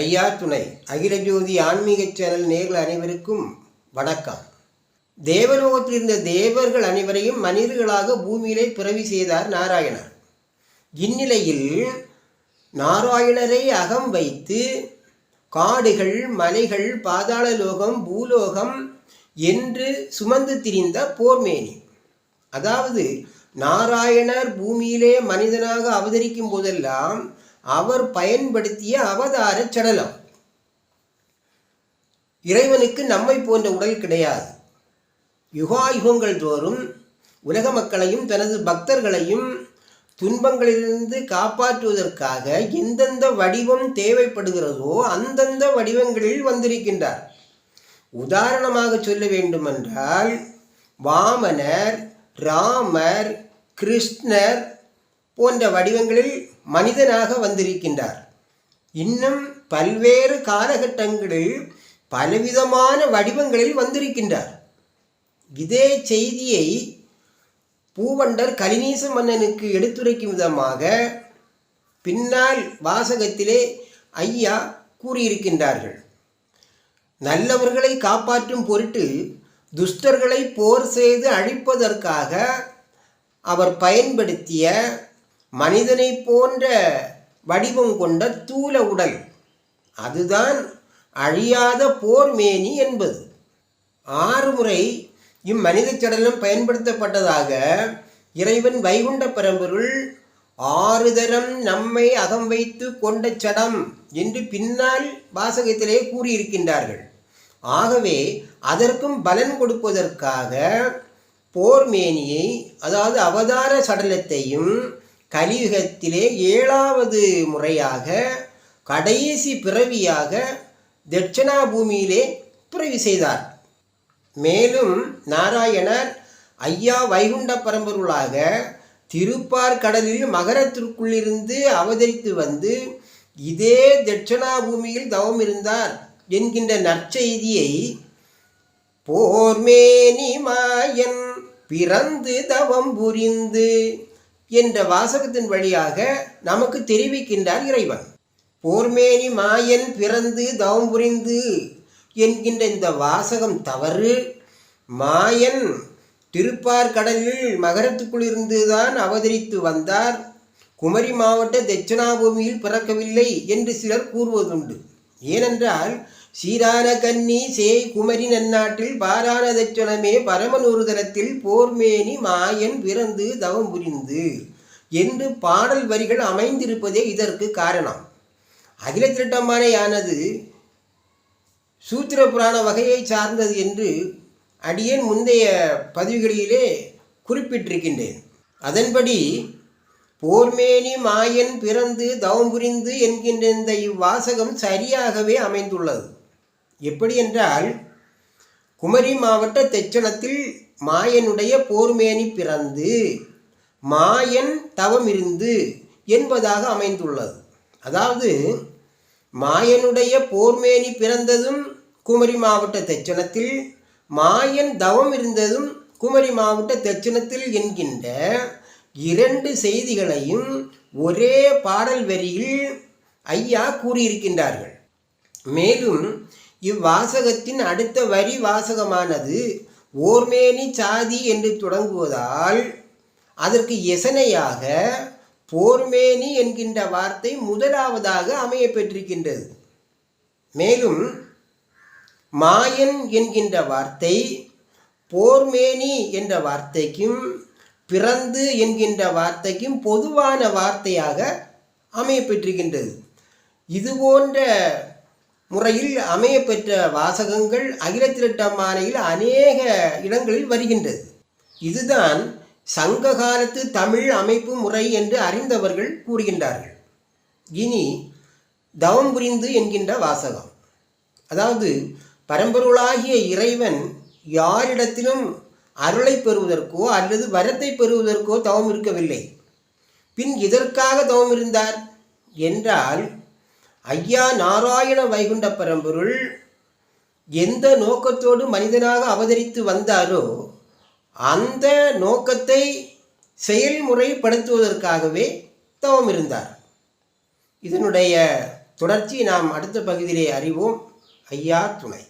ஐயா துணை. அகில ஜோதி ஆன்மீக சேனல் நேர்கள் அனைவருக்கும் வணக்கம். தேவலோகத்தில் இருந்த தேவர்கள் அனைவரையும் மனிதர்களாக பூமியிலே பிறவி செய்தார் நாராயணர். இந்நிலையில் நாராயணரை அகம் வைத்து காடுகள் மலைகள் பாதாள லோகம் பூலோகம் என்று சுமந்து திரிந்த போர்மேனி. அதாவது நாராயணர் பூமியிலே மனிதனாக அவதரிக்கும் போதெல்லாம் அவர் பயன்படுத்திய அவதார சடலம். இறைவனுக்கு நம்மை போன்ற உடல் கிடையாது. யுகாயுகங்கள் தோறும் உலக மக்களையும் தனது பக்தர்களையும் துன்பங்களிலிருந்து காப்பாற்றுவதற்காக எந்தெந்த வடிவம் தேவைப்படுகிறதோ அந்தந்த வடிவங்களில் வந்திருக்கின்றார். உதாரணமாக சொல்ல வேண்டுமென்றால் வாமனர் ராமர் கிருஷ்ணர் போன்ற வடிவங்களில் மனிதனாக வந்திருக்கின்றார். இன்னும் பல்வேறு காலகட்டங்களில் பலவிதமான வடிவங்களில் வந்திருக்கின்றார். இதே செய்தியை பூவண்டர் கலினீச மன்னனுக்கு எடுத்துரைக்கும் விதமாக பின்னால் வாசகத்திலே ஐயா கூறியிருக்கின்றார்கள். நல்லவர்களை காப்பாற்றும் பொருட்டு துஷ்டர்களை போர் செய்து அழிப்பதற்காக அவர் பயன்படுத்திய மனிதனை போன்ற வடிவம் கொண்ட தூல உடல். அதுதான் அழியாத போர்மேனி என்பது. ஆறு முறை இம்மனித சடலம் பயன்படுத்தப்பட்டதாக இறைவன் வைகுண்ட பரம்பொருள் ஆறு தரம் நம்மை அகம் வைத்து கொண்ட சடம் என்று பின்னால் வாசகத்திலே கூறியிருக்கின்றார்கள். ஆகவே அதற்கும் பலன் கொடுப்பதற்காக போர்மேனியை அதாவது அவதார சடலத்தையும் கலியுகத்திலே ஏழாவது முறையாக கடைசி பிறவியாக தட்சிணா பூமியிலே பிறவி செய்தார். மேலும் நாராயணர் ஐயா வைகுண்ட பரம்பொருளாக திருப்பார் கடலில் மகரத்திற்குள்ளிருந்து அவதரித்து வந்து இதே தட்சிணா பூமியில் தவம் இருந்தார் என்கின்ற நற்செய்தியை போர்மேனி மாயன் பிறந்து தவம் புரிந்து என்ற வாசகத்தின் வழியாக நமக்கு தெரிவிக்கின்றார் இறைவன். போர்மேனி மாயன் பிறந்து தவம் புரிந்து என்கின்ற இந்த வாசகம் தவறு. மாயன் திருப்பார் கடலில் மகரத்துக்குள் அவதரித்து வந்தார். குமரி மாவட்ட தட்சிணாபூமியில் பிறக்கவில்லை என்று சிலர் கூறுவதுண்டு. ஏனென்றால் சீரான கன்னி சேய் குமரி நன்னாட்டில் பாரான தட்சணமே போர்மேனி மாயன் பிறந்து தவம் புரிந்து. என்று பாடல் வரிகள் அமைந்திருப்பதே இதற்கு காரணம். அகில திரட்டமானையானது சூத்திர புராண வகையை சார்ந்தது என்று அடியேன் முந்தைய பதிவுகளிலே குறிப்பிட்டிருக்கின்றேன். அதன்படி போர்மேனி மாயன் பிறந்து தவம் புரிந்து என்கின்ற இந்த இவ்வாசகம் சரியாகவே அமைந்துள்ளது. எப்படி என்றால் குமரி மாவட்ட தெச்சனத்தில் மாயனுடைய போர்மேனி பிறந்து மாயன் தவம் இருந்து என்பதாக அமைந்துள்ளது. அதாவது மாயனுடைய போர்மேனி பிறந்ததும் குமரி மாவட்ட தெச்சனத்தில் மாயன் தவம் இருந்ததும் குமரி மாவட்ட தெச்சனத்தில் என்கின்ற இரண்டு செய்திகளையும் ஒரே பாடல் வரியில் ஐயா கூறியிருக்கின்றார்கள். மேலும் இவ்வாசகத்தின் அடுத்த வரி வாசகமானது ஓர்மேனி சாதி என்று தொடங்குவதால் அதற்கு எசனையாக போர்மேனி என்கின்ற வார்த்தை முதலாவதாக அமைய பெற்றிருக்கின்றது. மேலும் மாயன் என்கின்ற வார்த்தை போர்மேனி என்ற வார்த்தைக்கும் பிறந்து என்கின்ற வார்த்தைக்கும் பொதுவான வார்த்தையாக அமைய பெற்றிருக்கின்றது. இது போன்ற முறையில் அமையப்பெற்ற வாசகங்கள் அகில திரட்டமானையில் அநேக இடங்களில் வருகின்றது. இதுதான் சங்க காலத்து தமிழ் அமைப்பு முறை என்று அறிந்தவர்கள் கூறுகின்றார்கள். இனி தவம் புரிந்து என்கின்ற வாசகம். அதாவது பரம்பொருளாகிய இறைவன் யாரிடத்திலும் அருளை பெறுவதற்கோ அல்லது வரத்தை பெறுவதற்கோ தவம் இருக்கவில்லை. பின் இதற்காக தவம் இருந்தார்? என்றால் ஐயா நாராயண வைகுண்ட பரம்பொருள் எந்த நோக்கத்தோடு மனிதனாக அவதரித்து வந்தாரோ அந்த நோக்கத்தை செயல்முறைப்படுத்துவதற்காகவே தவம் இருந்தார். இதனுடைய தொடர்ச்சி நாம் அடுத்த பகுதியிலே அறிவோம். ஐயா துணை.